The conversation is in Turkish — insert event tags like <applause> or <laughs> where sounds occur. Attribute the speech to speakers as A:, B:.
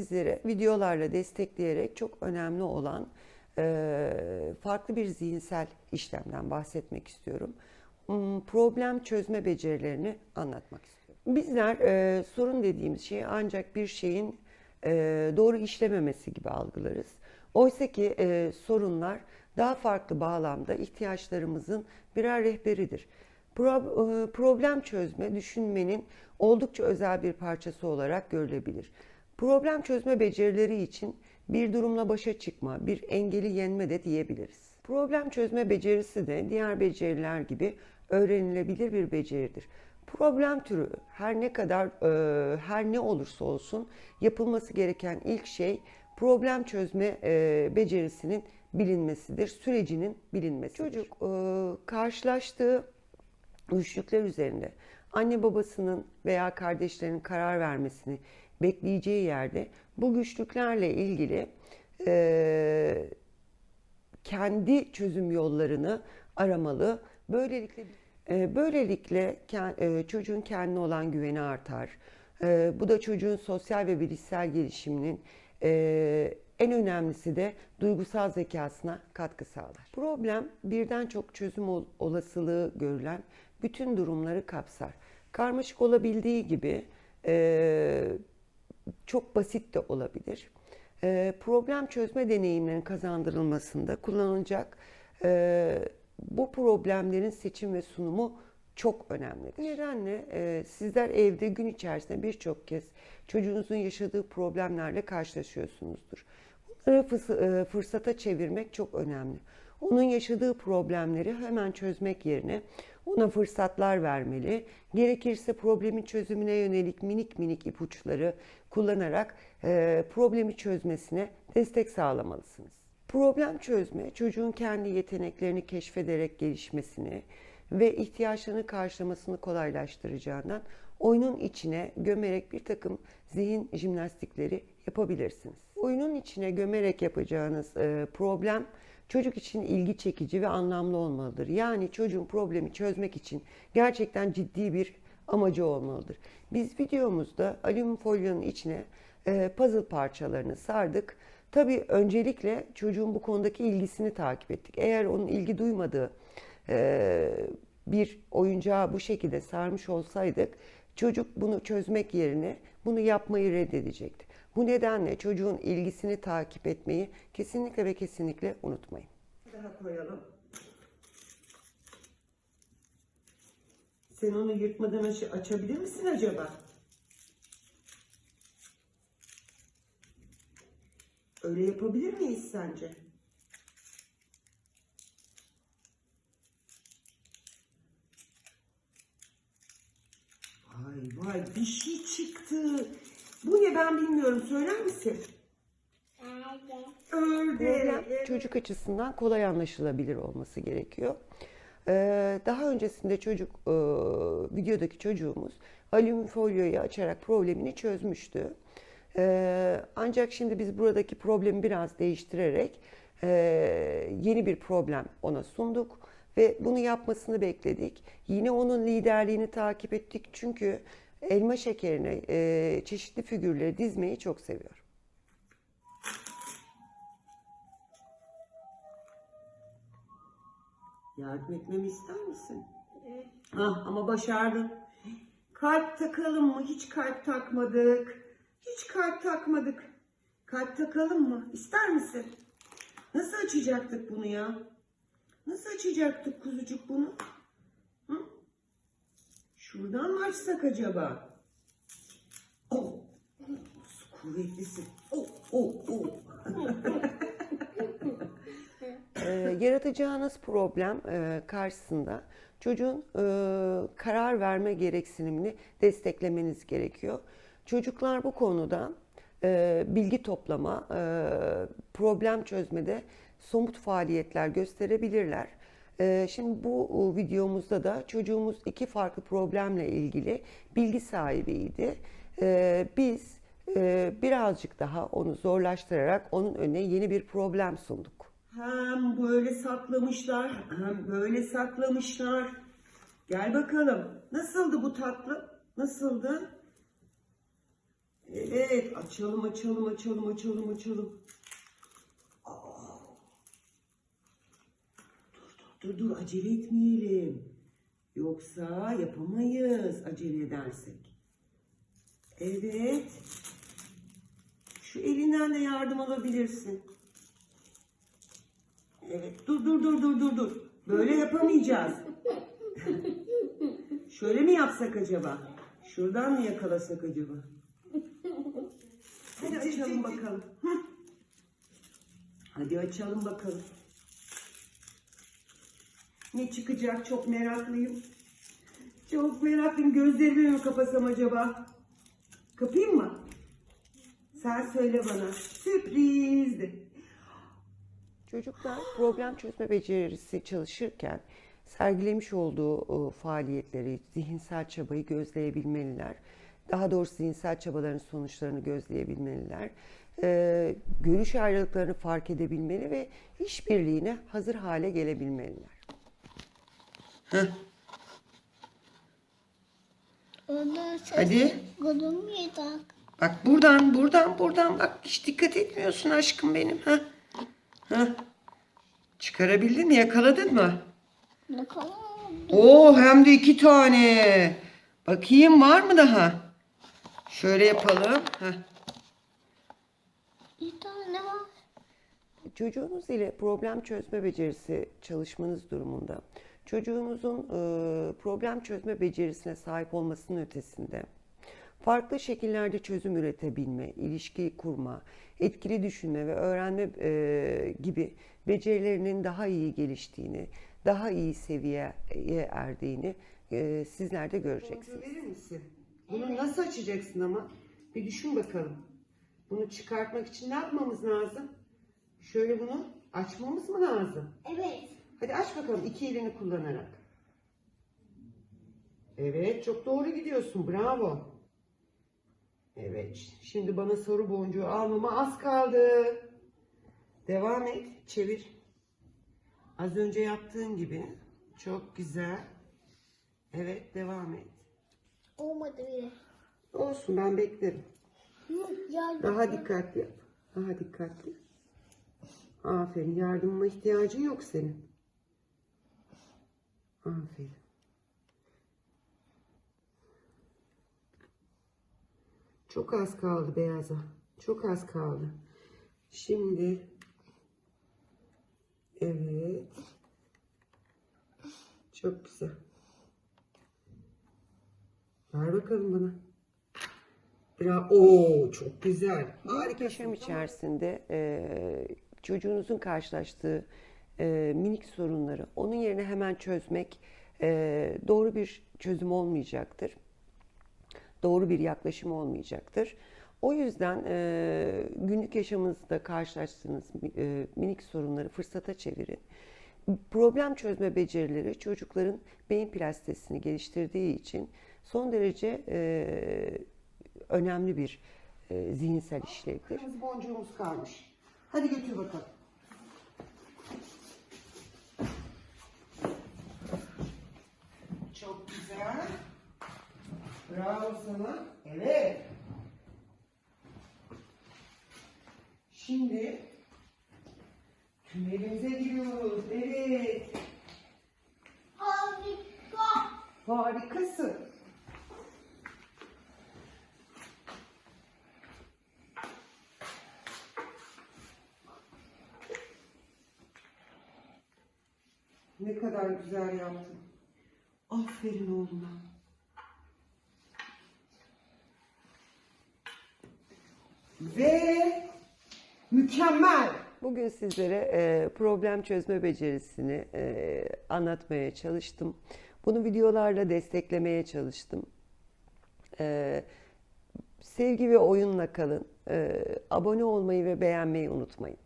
A: sizlere videolarla destekleyerek çok önemli olan e, farklı bir zihinsel işlemden bahsetmek istiyorum. Hmm, Problem çözme becerilerini anlatmak istiyorum. Bizler e, sorun dediğimiz şeyi ancak bir şeyin e, doğru işlememesi gibi algılarız. Oysa ki sorunlar daha farklı bağlamda ihtiyaçlarımızın birer rehberidir. Pro- problem çözme düşünmenin oldukça özel bir parçası olarak görülebilir. Problem çözme becerileri için bir durumla başa çıkma, bir engeli yenme de diyebiliriz. Problem çözme becerisi de diğer beceriler gibi öğrenilebilir bir beceridir. Problem türü her ne kadar e, her ne olursa olsun yapılması gereken ilk şey problem çözme e, becerisinin bilinmesidir, sürecinin bilinmesi. Çocuk e, karşılaştığı güçlükler üzerinde anne babasının veya kardeşlerinin karar vermesini bekleyeceği yerde bu güçlüklerle ilgili e, kendi çözüm yollarını aramalı. Böylelikle e, böylelikle e, çocuğun kendine olan güveni artar. E, bu da çocuğun sosyal ve bilişsel gelişiminin e, en önemlisi de duygusal zekasına katkı sağlar. Problem birden çok çözüm ol- olasılığı görülen bütün durumları kapsar. Karmaşık olabildiği gibi e, çok basit de olabilir. E, problem çözme deneyimlerinin kazandırılmasında kullanılacak e, bu problemlerin seçim ve sunumu çok önemlidir. Nedenle e, sizler evde gün içerisinde birçok kez çocuğunuzun yaşadığı problemlerle karşılaşıyorsunuzdur. Bunları e, fırsata çevirmek çok önemli. Onun yaşadığı problemleri hemen çözmek yerine ona fırsatlar vermeli. Gerekirse problemin çözümüne yönelik minik minik ipuçları kullanarak e, problemi çözmesine destek sağlamalısınız. Problem çözme çocuğun kendi yeteneklerini keşfederek gelişmesini ve ihtiyaçlarını karşılamasını kolaylaştıracağından oyunun içine gömerek bir takım zihin jimnastikleri yapabilirsiniz. Oyunun içine gömerek yapacağınız e, problem çocuk için ilgi çekici ve anlamlı olmalıdır. Yani çocuğun problemi çözmek için gerçekten ciddi bir amacı olmalıdır. Biz videomuzda alüminyum folyonun içine e, puzzle parçalarını sardık. Tabii öncelikle çocuğun bu konudaki ilgisini takip ettik. Eğer onun ilgi duymadığı e, bir oyuncağı bu şekilde sarmış olsaydık çocuk bunu çözmek yerine bunu yapmayı reddedecekti. Bu nedenle çocuğun ilgisini takip etmeyi kesinlikle ve kesinlikle unutmayın.
B: Daha koyalım. Sen onu yırtmadan aç- açabilir misin acaba? Öyle yapabilir miyiz sence? Vay vay bir şey çıktı. Bu ne ben bilmiyorum söyler misin? Ördek. Evet.
A: çocuk açısından kolay anlaşılabilir olması gerekiyor. Ee, Daha öncesinde çocuk, e, videodaki çocuğumuz alüminyum folyoyu açarak problemini çözmüştü. Ee, Ancak şimdi biz buradaki problemi biraz değiştirerek e, yeni bir problem ona sunduk ve bunu yapmasını bekledik. Yine onun liderliğini takip ettik çünkü elma şekerine e, çeşitli figürleri dizmeyi çok seviyor.
B: Yardım etmemi ister misin? Ah ama başardın. Kalp takalım mı? Hiç kalp takmadık. Hiç kalp takmadık. Kalp takalım mı? İster misin? Nasıl açacaktık bunu ya? Nasıl açacaktık kuzucuk bunu? Şuradan mı açsak acaba? Oh, kuvvetlisin. Oh, oh, oh. <laughs>
A: Ee, yaratacağınız problem e, karşısında çocuğun e, karar verme gereksinimini desteklemeniz gerekiyor. Çocuklar bu konuda e, bilgi toplama, e, problem çözmede somut faaliyetler gösterebilirler. E, Şimdi bu videomuzda da çocuğumuz iki farklı problemle ilgili bilgi sahibiydi. E, Biz e, birazcık daha onu zorlaştırarak onun önüne yeni bir problem sunduk.
B: Hem böyle saklamışlar, hem böyle saklamışlar. Gel bakalım. Nasıldı bu tatlı? Nasıldı? Evet, açalım, açalım, açalım, açalım, açalım. Dur, dur, acele etmeyelim. Yoksa yapamayız acele edersek. Evet. Şu elinden de yardım alabilirsin. Evet, dur, dur, dur, dur, dur, dur. Böyle yapamayacağız. <laughs> Şöyle mi yapsak acaba? Şuradan mı yakalasak acaba? Hadi açalım bakalım. Hadi açalım bakalım. Ne çıkacak çok meraklıyım. Çok meraklıyım. Gözlerimi mi kapasam acaba? Kapayım mı? Sen söyle bana. Sürprizdi.
A: Çocuklar problem çözme becerisi çalışırken sergilemiş olduğu e, faaliyetleri, zihinsel çabayı gözleyebilmeliler. Daha doğrusu zihinsel çabaların sonuçlarını gözleyebilmeliler. E, görüş ayrılıklarını fark edebilmeli ve işbirliğine hazır hale gelebilmeliler.
B: Hadi. Bak buradan, buradan, buradan. Bak hiç dikkat etmiyorsun aşkım benim. Ha? Ha? Çıkarabildin mi? Yakaladın mı?
C: Kadar?
B: Oo hem de iki tane. Bakayım var mı daha? Şöyle yapalım. Heh.
C: Bir tane var.
A: Çocuğunuz ile problem çözme becerisi çalışmanız durumunda çocuğunuzun e, problem çözme becerisine sahip olmasının ötesinde farklı şekillerde çözüm üretebilme, ilişki kurma, etkili düşünme ve öğrenme e, gibi becerilerinin daha iyi geliştiğini, daha iyi seviyeye erdiğini e, sizler de göreceksiniz.
B: verir misin? Bunu nasıl açacaksın ama? Bir düşün bakalım. Bunu çıkartmak için ne yapmamız lazım? Şöyle bunu açmamız mı lazım?
C: Evet.
B: Hadi aç bakalım iki elini kullanarak. Evet çok doğru gidiyorsun bravo. Evet şimdi bana soru boncuğu almama az kaldı. Devam et çevir. Az önce yaptığın gibi. Çok güzel. Evet devam et.
C: Olmadı bile.
B: Olsun ben beklerim. Daha dikkatli yap. Daha dikkatli. Aferin. Yardımıma ihtiyacın yok senin. Aferin. Çok az kaldı beyaza. Çok az kaldı. Şimdi evet. Çok güzel. Ver bakalım bana. Biraz, oo çok güzel. Harika.
A: Yaşam içerisinde e, çocuğunuzun karşılaştığı e, minik sorunları onun yerine hemen çözmek e, doğru bir çözüm olmayacaktır. Doğru bir yaklaşım olmayacaktır. O yüzden e, günlük yaşamınızda karşılaştığınız e, minik sorunları fırsata çevirin. Problem çözme becerileri çocukların beyin plastisini geliştirdiği için son derece e, önemli bir e, zihinsel işlevdir.
B: Kırmızı boncuğumuz kalmış. Hadi götür bakalım. Güzel. Bravo sana. Evet. Şimdi tünelimize giriyoruz. Evet.
C: harika.
B: Harikasın. Ne kadar güzel yaptın. Aferin oğluma. Ve mükemmel.
A: Bugün sizlere e, problem çözme becerisini e, anlatmaya çalıştım. Bunu videolarla desteklemeye çalıştım. E, sevgi ve oyunla kalın. E, abone olmayı ve beğenmeyi unutmayın.